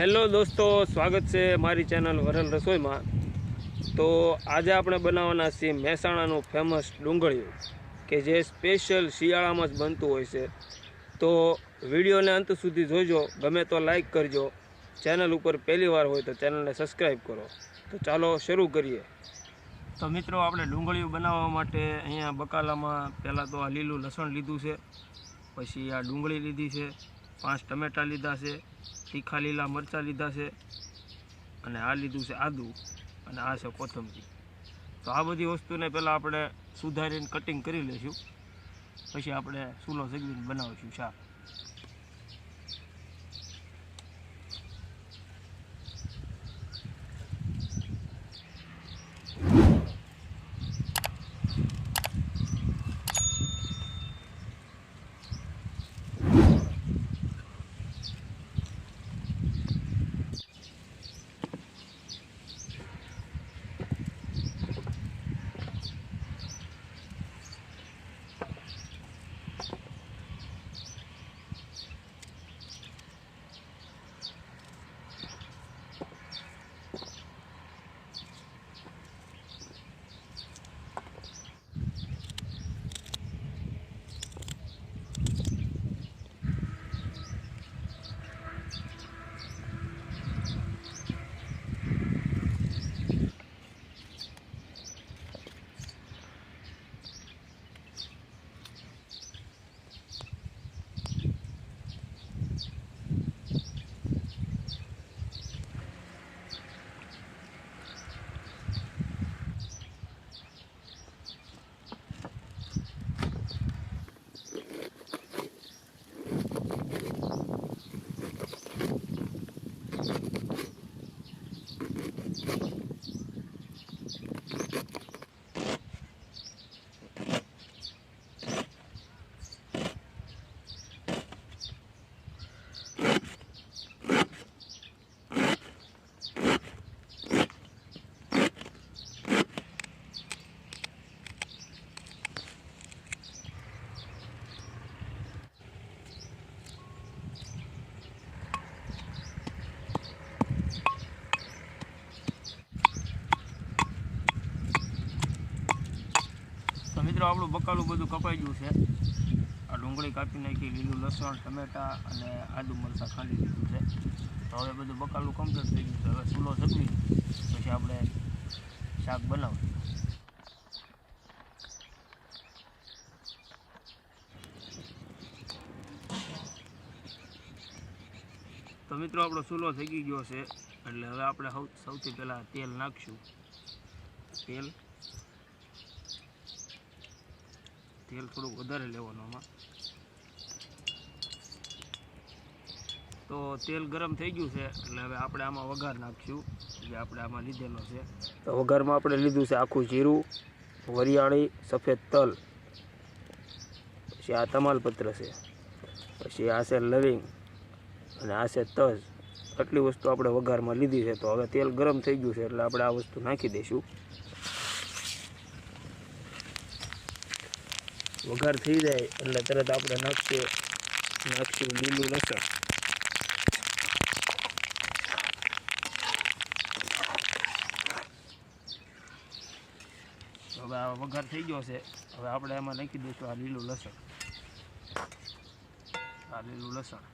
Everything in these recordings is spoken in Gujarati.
હેલો દોસ્તો, સ્વાગત છે મારી ચેનલ વરલ રસોઈમાં. તો આજે આપણે બનાવવાના છીએ મહેસાણાનું ફેમસ ડુંગળીયું, કે જે સ્પેશિયલ શિયાળામાં જ બનતું હોય છે. તો વિડીયોને અંત સુધી જોજો, ગમે તો લાઈક કરજો. ચેનલ ઉપર પહેલી વાર હોય તો ચેનલને સબસ્ક્રાઈબ કરો. તો ચાલો શરૂ કરીએ. તો મિત્રો, આપણે ડુંગળીયું બનાવવા માટે અહીંયા બકાલામાં પહેલાં તો આ લીલું લસણ લીધું છે, પછી આ ડુંગળી લીધી છે. પાંચ ટમેટાં લીધા છે, તીખા લીલા મરચાં લીધા છે અને આ લીધું છે આદુ અને આ છે કોથમરી. તો આ બધી વસ્તુને પહેલાં આપણે સુધારીને કટિંગ કરી લઈશું. પછી આપણે સૂલો સગવીને બનાવીશું શાક. આપણું બકાલું બધું કપાઈ ગયું છે. આ ડુંગળી કાપી નાખી, લીલું લસણ, ટમેટાં અને આદુ મરચાં ખાંડી દીધું છે. તો હવે બધું બકાલું કમ્પ્લીટ થઈ ગયું છે. હવે ચૂલો સગવી પછી આપણે શાક બનાવીએ તો મિત્રો, આપણો ચૂલો થઈ ગયો છે. એટલે હવે આપણે સૌથી પહેલાં તેલ નાખશું. તેલ તેલ થોડુંક વધારે લેવાનું આમાં. તો તેલ ગરમ થઈ ગયું છે, એટલે હવે આપણે આમાં વઘાર નાખશું, જે આપણે આમાં લીધેલો છે. તો વઘારમાં આપણે લીધું છે આખું જીરું, વરિયાળી, સફેદ તલ, પછી આ તમાલપત્ર છે, પછી આ છે લવિંગ, અને આ છે તજ. આટલી વસ્તુ આપણે વઘારમાં લીધી છે, તો હવે તેલ ગરમ થઈ ગયું છે, એટલે આપણે આ વસ્તુ નાખી દઈશું. વઘાર થઈ જાય એટલે તરત આપણે નાખીએ નાખશું લીલું લસણ. હવે આ વઘાર થઈ ગયો છે. હવે આપણે એમાં નાખી દઈશું આ લીલું લસણ. આ લીલું લસણ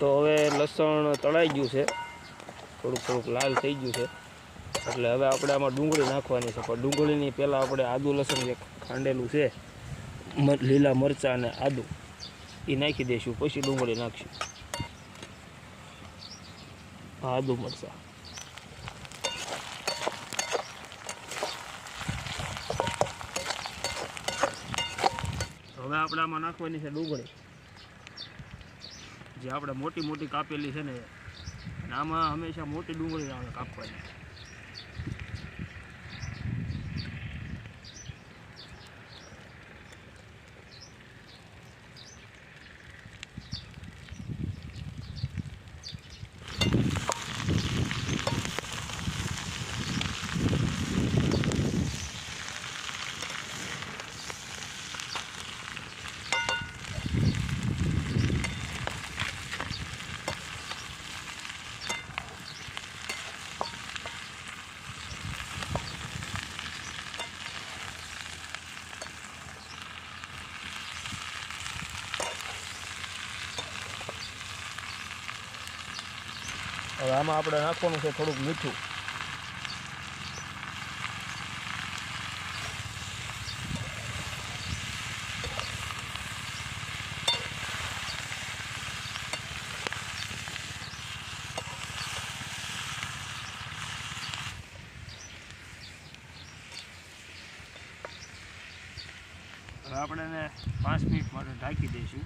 તો હવે લસણ તળાઈ ગયું છે. થોડુંક થોડુંક લાલ થઈ ગયું છે. એટલે હવે આપણે આમાં ડુંગળી નાખવાની છે. પણ ડુંગળીની પહેલાં આપણે આદુ લસણ જે ખાંડેલું છે. લીલા મરચાં અને આદુ. એ નાખી દઈશું, પછી ડુંગળી નાખશું. આદું મરચાં. હવે આપણે આમાં નાખવાની છે ડુંગળી. જે આપણે મોટી મોટી કાપેલી છે ને આમાં હંમેશા મોટી ડુંગળી આવે કાપવાની. હવે આમાં આપણે નાખવાનું છે થોડુંક મીઠું. આપણે પાંચ મિનિટ માટે ઢાંકી દઈશું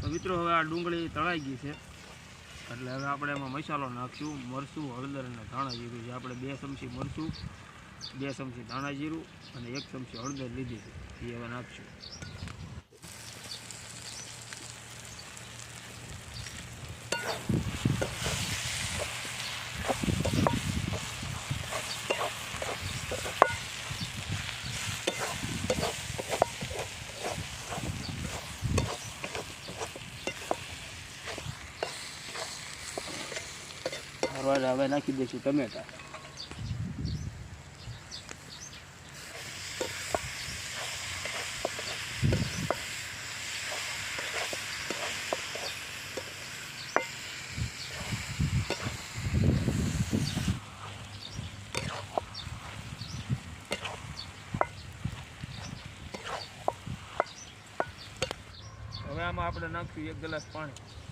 તો મિત્રો હવે આ ડુંગળી તળાઈ ગઈ છે. એટલે હવે આપણે એમાં મસાલો નાખશું, મરચું, હળદર અને ધાણા જીરું. જે આપણે બે ચમચી મરચું, બે ચમચી ધાણા જીરું અને એક ચમચી હળદર લીધી છે. એ હવે નાખશું. ત્યારબાદ હવે નાખી દઈશું ટમેટા હવે આમાં આપણે નાખ્યું એક ગ્લાસ પાણી.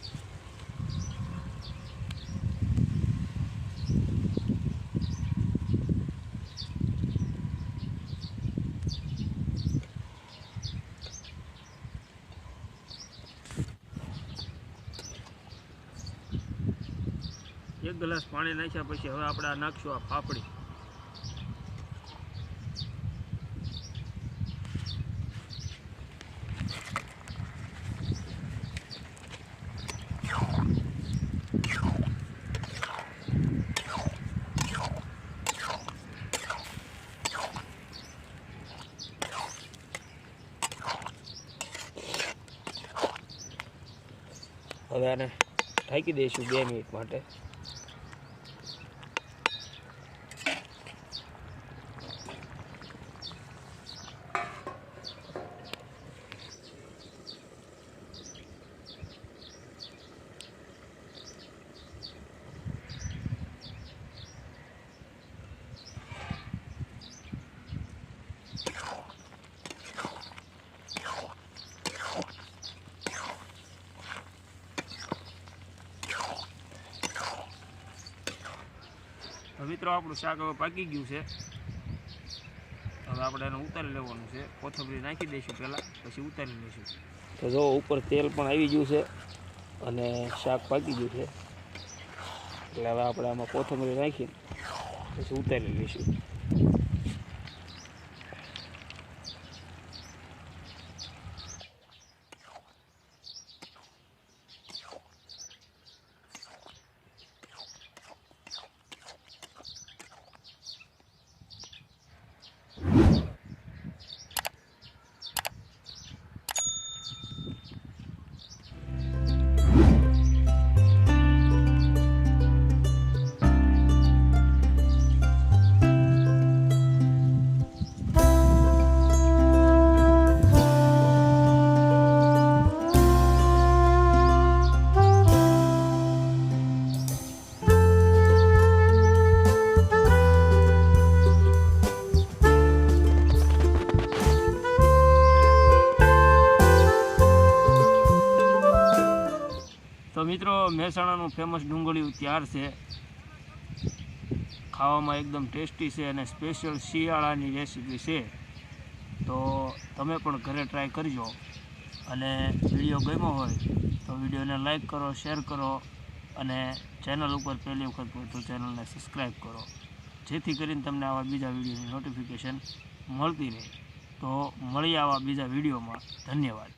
એક ગ્લાસ પાણી નાખ્યા પછી હવે આપણે આ નાખશું આ પાપડી હવે આને ઢાંકી દઈશું બે મિનિટ માટે. મિત્રો, આપણું શાક હવે પાકી ગયું છે. હવે આપણે એને ઉતારી લેવાનું છે. કોથમરી નાખી દઈશું પહેલાં, પછી ઉતારી લઈશું. તો જો, ઉપર તેલ પણ આવી ગયું છે અને શાક પાકી ગયું છે. એટલે હવે આપણે આમાં કોથમરી નાખી પછી ઉતારી લઈશું. તો મહેસાણાનું ફેમસ ડુંગળીયું તૈયાર છે. ખાવામાં એકદમ ટેસ્ટી છે અને સ્પેશિયલ શિયાળાની રેસીપી છે. તો તમે પણ ઘરે ટ્રાય કરજો. અને વીડિયો ગમ્યો હોય તો વિડીયોને લાઇક કરો શેર કરો અને ચેનલ ઉપર પહેલી વખત પૂરતું ચેનલને સબસ્ક્રાઈબ કરો. જેથી કરીને તમને આવા બીજા વિડીયોની નોટિફિકેશન મળતી રહે. તો મળી આવા બીજા વિડીયોમાં ધન્યવાદ.